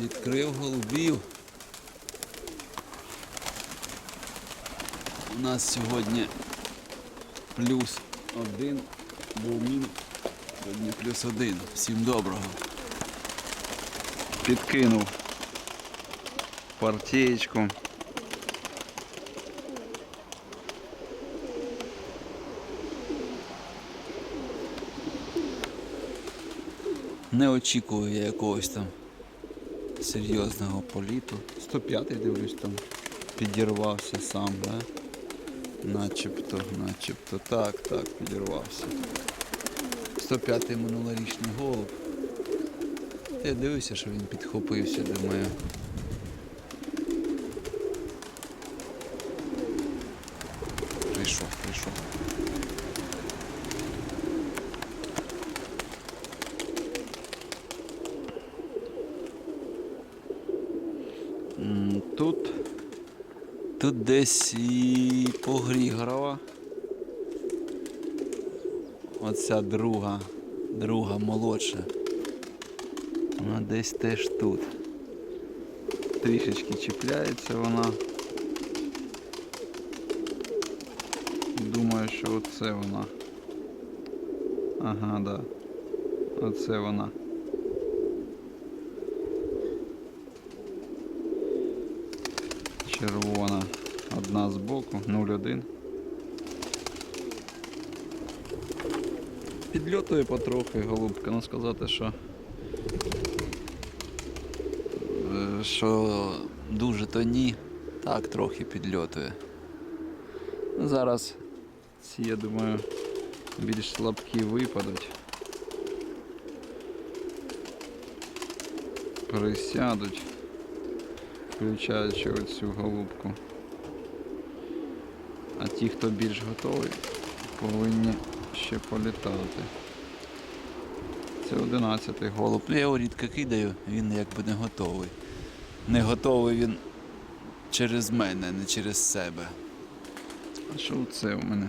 Відкрив голубів. У нас сьогодні плюс один, був мінус. Сьогодні плюс один. Всім доброго. Підкинув партієчку. Не очікую я якогось там серйозного політу. 105-й дивлюсь там підірвався сам, да? Начебто, начебто. Так, так, підірвався. 105-й минулорічний голуб. Я дивився, що він підхопився, думаю. Тут, тут десь і погрігорова. Оця друга, друга молодша. Вона десь теж тут. Трішечки чіпляється вона. Думаю, що оце вона. Ага, да. Оце вона. Червона. Одна з боку, 0,1. Підльотує потрохи голубка, ну сказати, що Е, Що дуже то ні, так трохи підльотує. Ну, Зараз ці, я думаю, більш слабкі випадуть. Присядуть, включаючи оцю голубку. А ті, хто більш готовий, повинні ще політати. Це 11-й голуб. Ну я його рідко кидаю, він якби не готовий. Не готовий він через мене, не через себе. А що це у мене?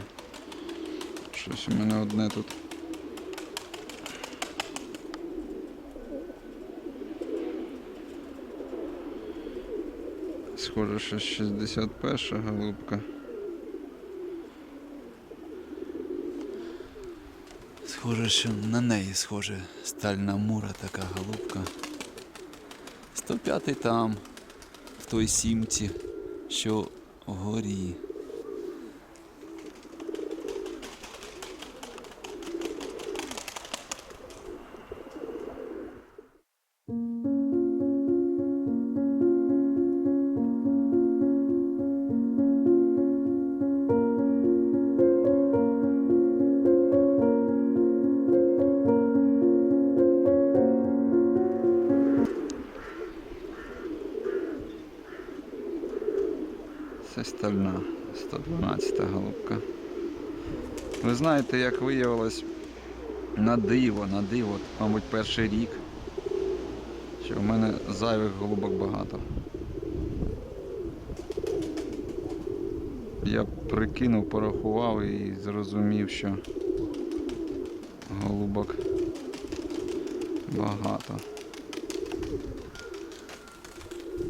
Щось у мене одне тут. Схоже, що 61 голубка. Схоже, що на неї схоже стальна мура така голубка. 105 там, в той сімці, що вгорі. Стальна, 112 голубка. Ви знаєте, як виявилось на диво, на диво, мабуть, перший рік, що в мене зайвих голубок багато. Я прикинув, порахував і зрозумів, що голубок багато.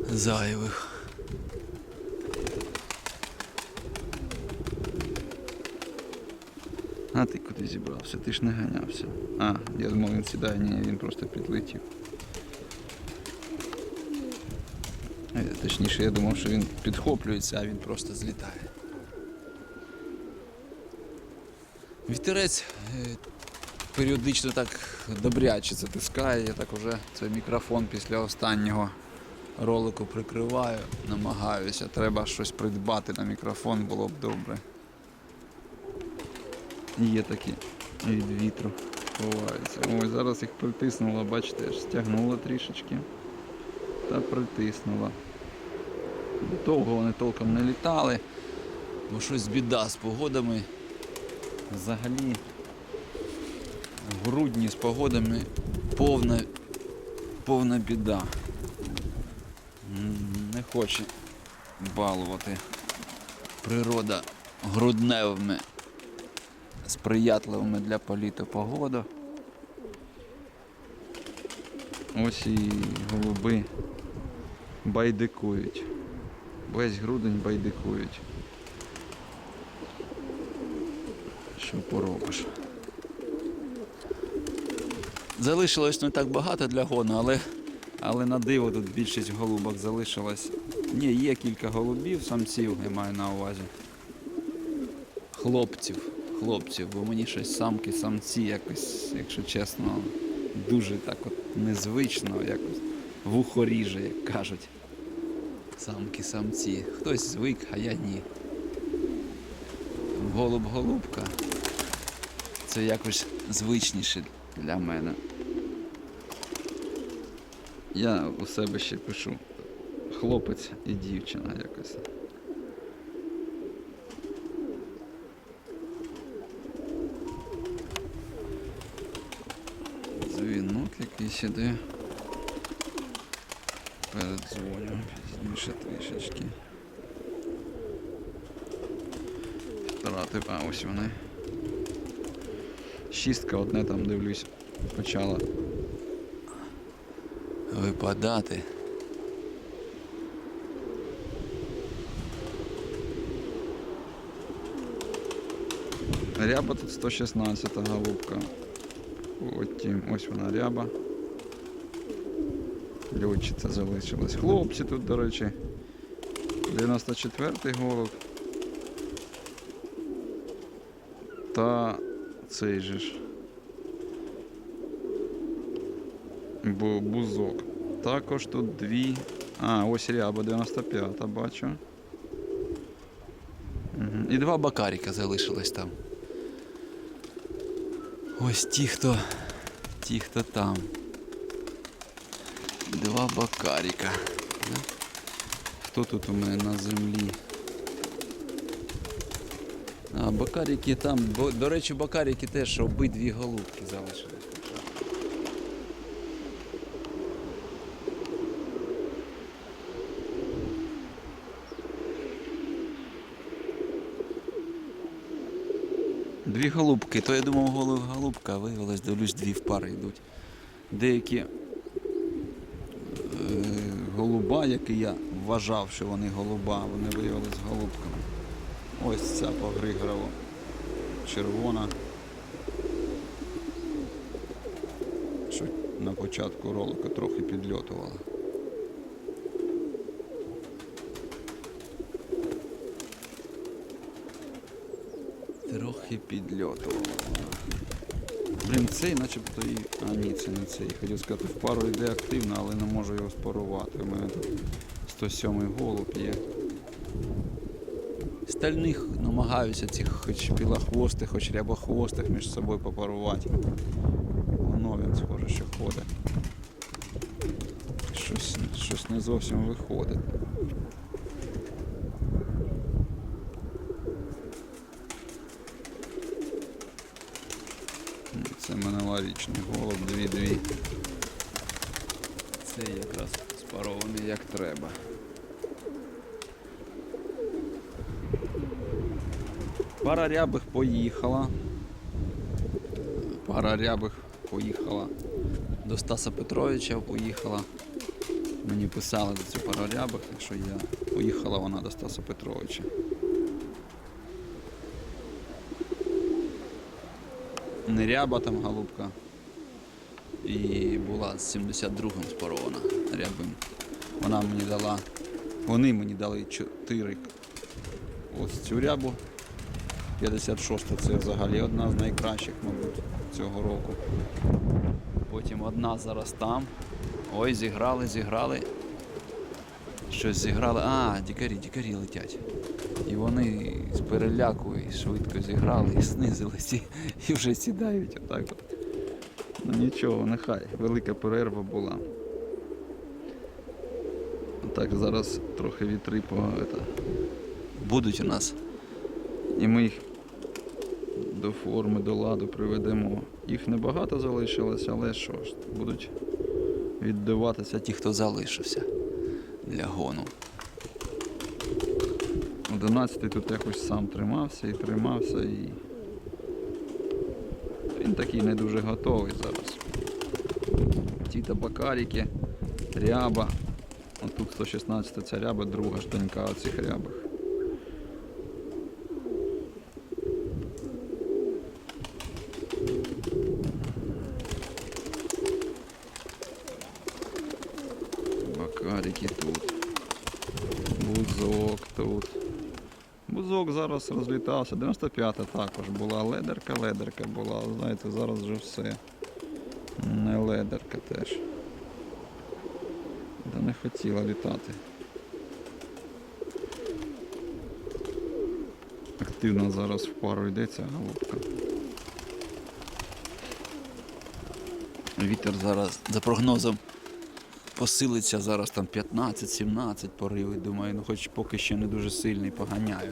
Зайвих. А ти куди зібрався? Ти ж не ганявся. А, я думав, він сідає, ні, він просто підлетів. Точніше, я думав, що він підхоплюється, а він просто злітає. Вітерець е, періодично так добряче затискає. Я так уже цей мікрофон після останнього ролику прикриваю, намагаюся. Треба щось придбати на мікрофон, було б добре. Є такі від вітру ховаються. Ой, зараз їх притиснуло, бачите, аж стягнуло трішечки. Та притиснуло. Довго вони толком не літали, бо щось біда з погодами. Взагалі в грудні з погодами повна, повна біда. Не хоче балувати природа грудневими, сприятливими для політу погоду. Ось і голуби байдикують. Весь грудень байдикують. Що поробиш? Залишилось не так багато для гону, але, але на диво тут більшість голубок залишилось. Ні, є кілька голубів, самців, я маю на увазі. Хлопців, хлопців, бо мені щось самки, самці якось, якщо чесно, дуже так от незвично, якось вухо ріже, як кажуть. Самки, самці. Хтось звик, а я ні. Голуб-голубка. Це якось звичніше для мене. Я у себе ще пишу хлопець і дівчина якось. Якийсь іде. Передзвоню. Пізніше трішечки. Втратив, а ось вони. Шістка одне там дивлюсь. Почала. Випадати. Ряба тут 116 голубка. Потім ось вона ряба. Льотчиця залишилась. Хлопці тут, до речі. 94-й голуб. Та цей же ж. Бу- бузок. Також тут дві. А, ось ряба 95-та бачу. І два бакаріка залишилось там. Ось ті, хто. Ті, хто там. Два бакаріка. Хто тут у мене на землі? А, бакаріки там. Бо, до речі, бакаріки теж обидві голубки залишились. Дві голубки, то я думав голуб голубка, а виявилось, дивлюсь, дві в пари йдуть. Деякі голуба, які я вважав, що вони голуба, вони виявились голубками. Ось ця погригрова червона. Що на початку ролика трохи підльотувала. Трохи підльотувала. Блін, цей начебто і. А ні, це не цей. Хотів сказати, в пару йде активно, але не можу його спарувати. У мене тут 107 голуб є. Стальних намагаюся цих хоч білохвостих, хоч рябохвостих між собою попарувати. Воно він схоже, що ходить. Щось, щось не зовсім виходить. Це минулорічний голуб, дві-дві. Це якраз спарований як треба. Пара рябих поїхала. Пара рябих поїхала до Стаса Петровича, поїхала. Мені писали до цю пару рябих, так що я поїхала вона до Стаса Петровича. Не ряба там голубка. І була з 72-м спарована рябим. Вона мені дала. Вони мені дали 4 ось цю рябу. 56-та це взагалі одна з найкращих, мабуть, цього року. Потім одна зараз там. Ой, зіграли, зіграли. Щось зіграли. А, дікарі, дікарі летять. І вони з переляку швидко зіграли і знизились і, вже сідають отак от. Ну нічого, нехай. Велика перерва була. Так, зараз трохи вітри по это. Будуть у нас. І ми їх до форми, до ладу приведемо. Їх небагато залишилось, але що ж, будуть віддаватися ті, хто залишився для гону. 11 тут якось сам тримався і тримався і. Він такий не дуже готовий зараз. Ті Аквіта бакаріки, ряба. Отут 116 ця ряба, друга ж донька оцих рябих. Бакарики тут. Бузок тут. Бузок зараз розлітався. 95-та також була. Ледерка, ледерка була. Знаєте, зараз вже все. Не ледерка теж. Та не хотіла літати. Активно зараз в пару йдеться голубка. Вітер зараз, за прогнозом, посилиться зараз там 15-17 пориви. Думаю, ну хоч поки ще не дуже сильний, поганяю.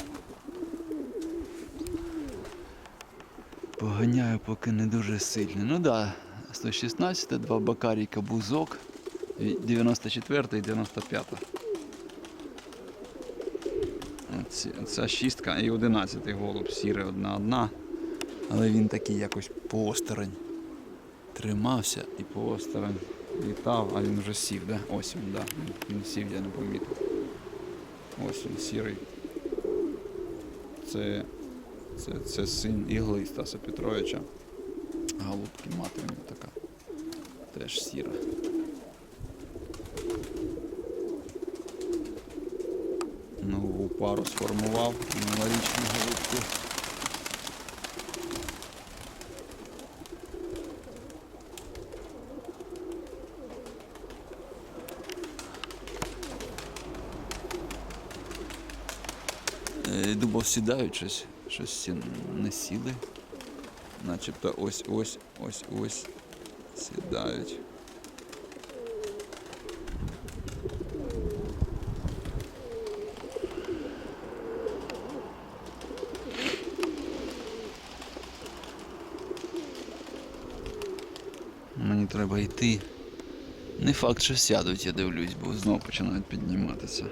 Поганяю, поки не дуже сильний. Ну так, да, 116, два бакаріка бузок, 94 і 95. Ця шістка і 11 голуб сіре одна одна. Але він такий якось посторонь. Тримався і посторонь. Літав, а він вже сів, да? Ось він, да. Він- сів, я не помітив. Ось він сірий. Це, це, це син ігли Стаса Петровича. Голубки мати у нього така. Теж сіра. Нову пару сформував. Новорічні голубки. Думав, сідають щось, щось всі не сіли. Начебто ось ось ось ось сідають. Мені треба йти. Не факт, що сядуть, я дивлюсь, бо знову починають підніматися.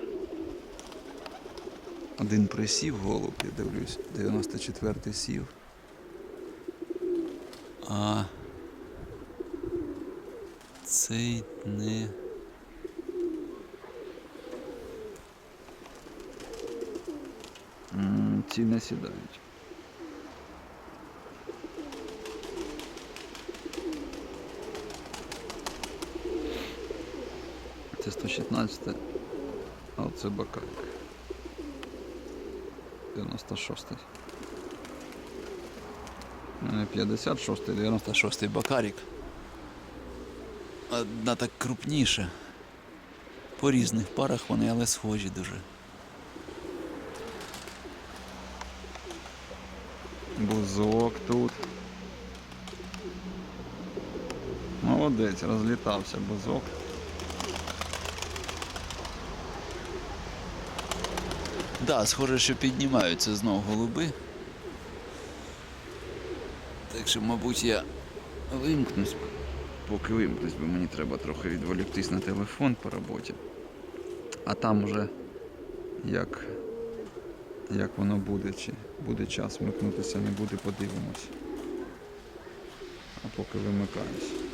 Один присів голуб, я дивлюсь, 94-й сів. А цей не. Ці не сідають. Це 116, а це бакалік. 96. У мене 56, 90. 96-й бакарік. Одна так крупніша. По різних парах вони, але схожі дуже. Бузок тут. Молодець, розлітався бузок. Да, схоже, що піднімаються знову голуби. Так що, мабуть, я Вимкнусь, поки вимкнусь, бо мені треба трохи відволіктись на телефон по роботі. А там уже як, як воно буде, чи буде час вмикнутися, не буде, подивимось. А поки вимикаюсь.